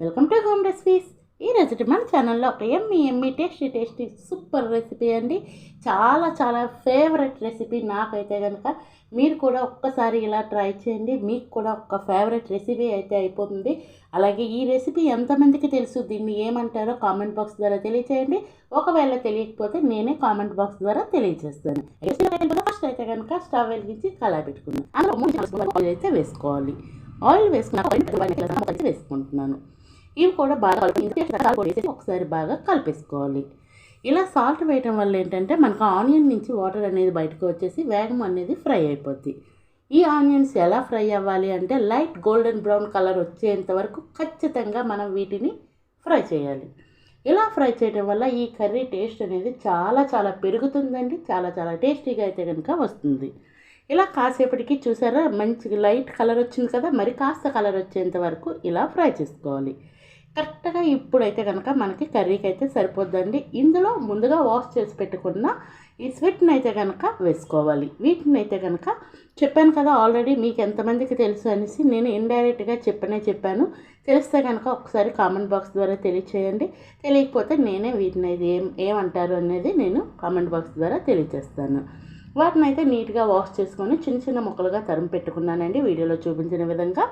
Welcome to home recipes. ఈ recipe మన ఛానల్లో ఒక yummy yummy tasty tasty super recipe అండి. చాలా చాలా ఫేవరెట్ రెసిపీ నాకైతే కనుక మీరు కూడా ఒక్కసారి ఇలా ట్రై చేయండి. మీకు కూడా ఒక ఫేవరెట్ రెసిపీ అయితే అయిపోతుంది. అలాగే ఈ రెసిపీ ఎంతమందికి తెలుసు? దీన్ని ఏమంటారో కామెంట్ బాక్స్ ద్వారా తెలియచేయండి. ఒకవేళ తెలియకపోతే నేనే కామెంట్ బాక్స్ ద్వారా తెలియజేస్తాను. ఫస్ట్ అయితే కనుక స్టవ్ వెలిగించి కళా పెట్టుకున్నాను. అందులో మూడు ఆయిల్ అయితే వేసుకోవాలి. ఆయిల్ వేసుకున్నాక అయితే వేసుకుంటున్నాను. ఇవి కూడా బాగా కలిపి ఒకసారి బాగా కలిపేసుకోవాలి. ఇలా సాల్ట్ వేయటం వల్ల ఏంటంటే మనకు ఆనియన్ నుంచి వాటర్ అనేది బయటకు వచ్చేసి వేగం అనేది ఫ్రై అయిపోద్ది. ఈ ఆనియన్స్ ఎలా ఫ్రై అవ్వాలి అంటే లైట్ గోల్డెన్ బ్రౌన్ కలర్ వచ్చేంత వరకు ఖచ్చితంగా మనం వీటిని ఫ్రై చేయాలి. ఇలా ఫ్రై చేయడం వల్ల ఈ కర్రీ టేస్ట్ అనేది చాలా చాలా పెరుగుతుందండి చాలా చాలా టేస్టీగా అయితే కనుక వస్తుంది. ఇలా కాసేపటికి చూసారా మంచి లైట్ కలర్ వచ్చింది కదా మరి కాస్త కలర్ వచ్చేంత వరకు ఇలా ఫ్రై చేసుకోవాలి. కరెక్ట్గా ఇప్పుడైతే కనుక మనకి కర్రీకి అయితే సరిపోద్దండి. ఇందులో ముందుగా వాష్ చేసి పెట్టుకున్న ఈ స్వీట్ని అయితే కనుక వేసుకోవాలి. వీటిని అయితే కనుక చెప్పాను కదా ఆల్రెడీ మీకు ఎంతమందికి తెలుసు అనేసి నేను ఇండైరెక్ట్గా చెప్పనే చెప్పాను. తెలిస్తే కనుక ఒకసారి కామెంట్ బాక్స్ ద్వారా తెలియచేయండి. తెలియకపోతే నేనే వీటిని అయితే ఏం ఏమంటారు అనేది నేను కామెంట్ బాక్స్ ద్వారా తెలియచేస్తాను. వాటిని అయితే నీట్గా వాష్ చేసుకొని చిన్న చిన్న ముక్కలుగా తరిమి పెట్టుకున్నానండి. వీడియోలో చూపించిన విధంగా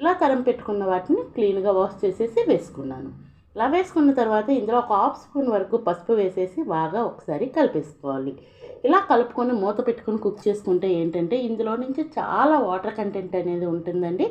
ఇలా తరిమి పెట్టుకున్న వాటిని క్లీన్గా వాష్ చేసేసి వేసుకున్నాను. ఇలా వేసుకున్న తర్వాత ఇందులో ఒక హాఫ్ స్పూన్ వరకు పసుపు వేసేసి బాగా ఒకసారి కలిపేసుకోవాలి. ఇలా కలుపుకొని మూత పెట్టుకొని కుక్ చేసుకుంటే ఏంటంటే ఇందులో నుంచి చాలా వాటర్ కంటెంట్ అనేది ఉంటుందండి.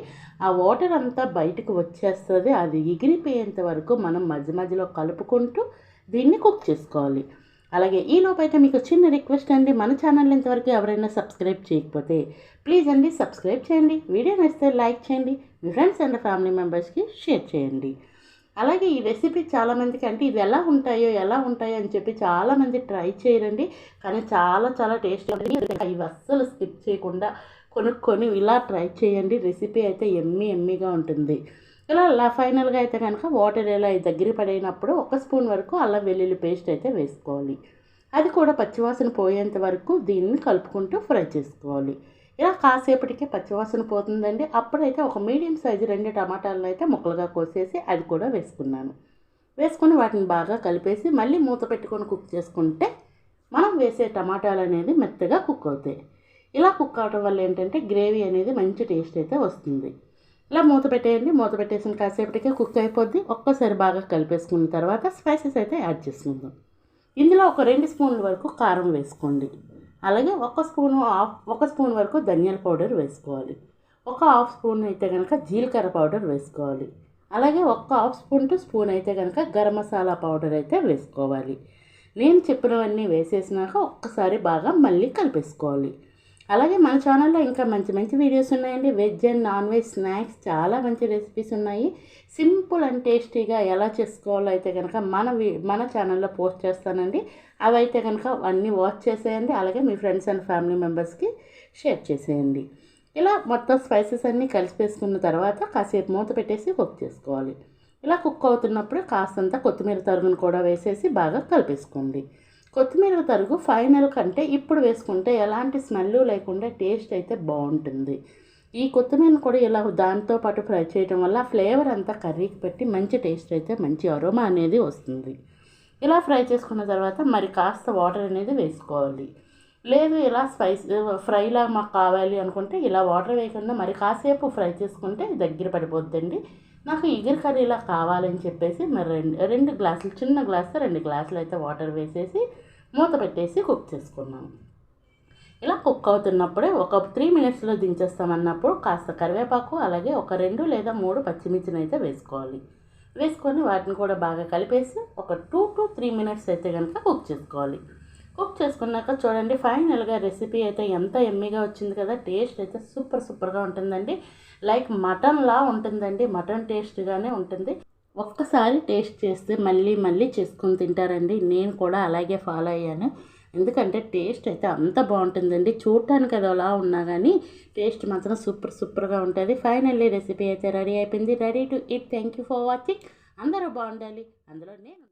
ఆ వాటర్ అంతా బయటకు వచ్చేస్తుంది. అది ఎగిరిపోయేంత వరకు మనం మధ్య మధ్యలో కలుపుకుంటూ దీన్ని కుక్ చేసుకోవాలి. అలాగే ఈ లోపైతే మీకు చిన్న రిక్వెస్ట్ అండి మన ఛానల్ ఇంతవరకు ఎవరైనా సబ్స్క్రైబ్ చేయకపోతే ప్లీజ్ అండి సబ్స్క్రైబ్ చేయండి వీడియో నచ్చితే లైక్ చేయండి మీ ఫ్రెండ్స్ అండ్ ఫ్యామిలీ మెంబర్స్కి షేర్ చేయండి. అలాగే ఈ రెసిపీ చాలామందికి అంటే ఇది ఎలా ఉంటాయో ఎలా ఉంటాయో అని చెప్పి చాలామంది ట్రై చేయరండి కానీ చాలా చాలా టేస్ట్ ఇవి అస్సలు స్కిప్ చేయకుండా కొనుక్కొని ఇలా ట్రై చేయండి రెసిపీ అయితే ఎమ్మి ఎమ్మిగా ఉంటుంది. ఇలా అలా ఫైనల్గా అయితే కనుక వాటర్ ఇలా దగ్గర పడైనప్పుడు ఒక స్పూన్ వరకు అల్లం వెల్లుల్లి పేస్ట్ అయితే వేసుకోవాలి. అది కూడా పచ్చివాసన పోయేంత వరకు దీన్ని కలుపుకుంటూ ఫ్రై చేసుకోవాలి. ఇలా కాసేపటికే పచ్చివాసన పోతుందండి. అప్పుడైతే ఒక మీడియం సైజు రెండు టమాటాలను అయితే ముక్కలుగా కోసేసి అది కూడా వేసుకున్నాను. వేసుకొని వాటిని బాగా కలిపేసి మళ్ళీ మూత పెట్టుకొని కుక్ చేసుకుంటే మనం వేసే టమాటాలు అనేది మెత్తగా కుక్ అవుతాయి. ఇలా కుక్ అవడం వల్ల ఏంటంటే గ్రేవీ అనేది మంచి టేస్ట్ అయితే వస్తుంది. ఇలా మూత పెట్టేయండి. మూత పెట్టేసిన కాసేపటికే కుక్ అయిపోద్ది. ఒక్కసారి బాగా కలిపేసుకున్న తర్వాత స్పైసెస్ అయితే యాడ్ చేసుకుందాం. ఇందులో ఒక రెండు స్పూన్ల వరకు కారం వేసుకోండి. అలాగే ఒక స్పూను హాఫ్ ఒక స్పూన్ వరకు ధనియాల పౌడర్ వేసుకోవాలి. ఒక హాఫ్ స్పూన్ అయితే కనుక జీలకర్ర పౌడర్ వేసుకోవాలి. అలాగే ఒక్క హాఫ్ స్పూన్ టు స్పూన్ అయితే కనుక గరం మసాలా పౌడర్ అయితే వేసుకోవాలి. నేను చెప్పినవన్నీ వేసేసినాక ఒక్కసారి బాగా మళ్ళీ కలిపేసుకోవాలి. అలాగే మన ఛానల్లో ఇంకా మంచి మంచి వీడియోస్ ఉన్నాయండి. Veg and non veg snacks చాలా మంచి రెసిపీస్ ఉన్నాయి. సింపుల్ అండ్ టేస్టీగా ఎలా చేసుకోవాలో అయితే కనుక మన మన ఛానల్లో పోస్ట్ చేస్తానండి. అవి అయితే కనుక అన్నీ వాచ్ చేసేయండి. అలాగే మీ ఫ్రెండ్స్ అండ్ ఫ్యామిలీ మెంబర్స్కి షేర్ చేసేయండి. ఇలా మొత్తం స్పైసెస్ అన్నీ కలిసిపేసుకున్న తర్వాత కాసేపు మూత పెట్టేసి కుక్ చేసుకోవాలి. ఇలా కుక్ అవుతున్నప్పుడు కాస్తంత కొత్తిమీర తరుగును కూడా వేసేసి బాగా కలిపేసుకోండి. కొత్తిమీర తరుగు ఫైనల్ కంటే ఇప్పుడు వేసుకుంటే ఎలాంటి స్మెల్ లేకుండా టేస్ట్ అయితే బాగుంటుంది. ఈ కొత్తిమీరను కూడా ఇలా దాంతో పాటు ఫ్రై చేయడం వల్ల ఫ్లేవర్ అంతా కర్రీకి పెట్టి మంచి టేస్ట్ అయితే మంచి అరోమా అనేది వస్తుంది. ఇలా ఫ్రై చేసుకున్న తర్వాత మరి కాస్త వాటర్ అనేది వేసుకోవాలి. లేదు ఇలా స్పైస్ ఫ్రైలా మాకు కావాలి అనుకుంటే ఇలా వాటర్ వేయకుండా మరి కాసేపు ఫ్రై చేసుకుంటే దగ్గర పడిపోద్దండి. నాకు ఇగురు కర్రీలా కావాలని చెప్పేసి మరి రెండు రెండు గ్లాసులు చిన్న గ్లాసు రెండు గ్లాసులు అయితే వాటర్ వేసేసి మూత పెట్టేసి కుక్ చేసుకున్నాను ఇలా కుక్ అవుతున్నప్పుడే ఒక త్రీ మినిట్స్లో దించేస్తామన్నప్పుడు కాస్త కరివేపాకు అలాగే ఒక రెండు లేదా మూడు పచ్చిమిర్చిని అయితే వేసుకోవాలి. వేసుకొని వాటిని కూడా బాగా కలిపేసి ఒక టూ టు త్రీ మినిట్స్ అయితే కనుక కుక్ చేసుకోవాలి. కుక్ చేసుకున్నాక చూడండి ఫైనల్గా రెసిపీ అయితే ఎంత ఎమ్మీగా వచ్చింది కదా. టేస్ట్ అయితే సూపర్ సూపర్గా ఉంటుందండి. లైక్ మటన్లా ఉంటుందండి. మటన్ టేస్ట్గానే ఉంటుంది. ఒక్కసారి టేస్ట్ చేస్తే మళ్ళీ మళ్ళీ చేసుకొని తింటారండి. నేను కూడా అలాగే ఫాలో అయ్యాను. ఎందుకంటే టేస్ట్ అయితే అంత బాగుంటుందండి. చూడటానికి అది అలా ఉన్నా కానీ టేస్ట్ మాత్రం సూపర్ సూపర్గా ఉంటుంది. ఫైనల్లీ రెసిపీ అయితే రెడీ అయిపోయింది. Ready to eat thank you for watching. అందరూ బాగుండాలి. అందులో నేను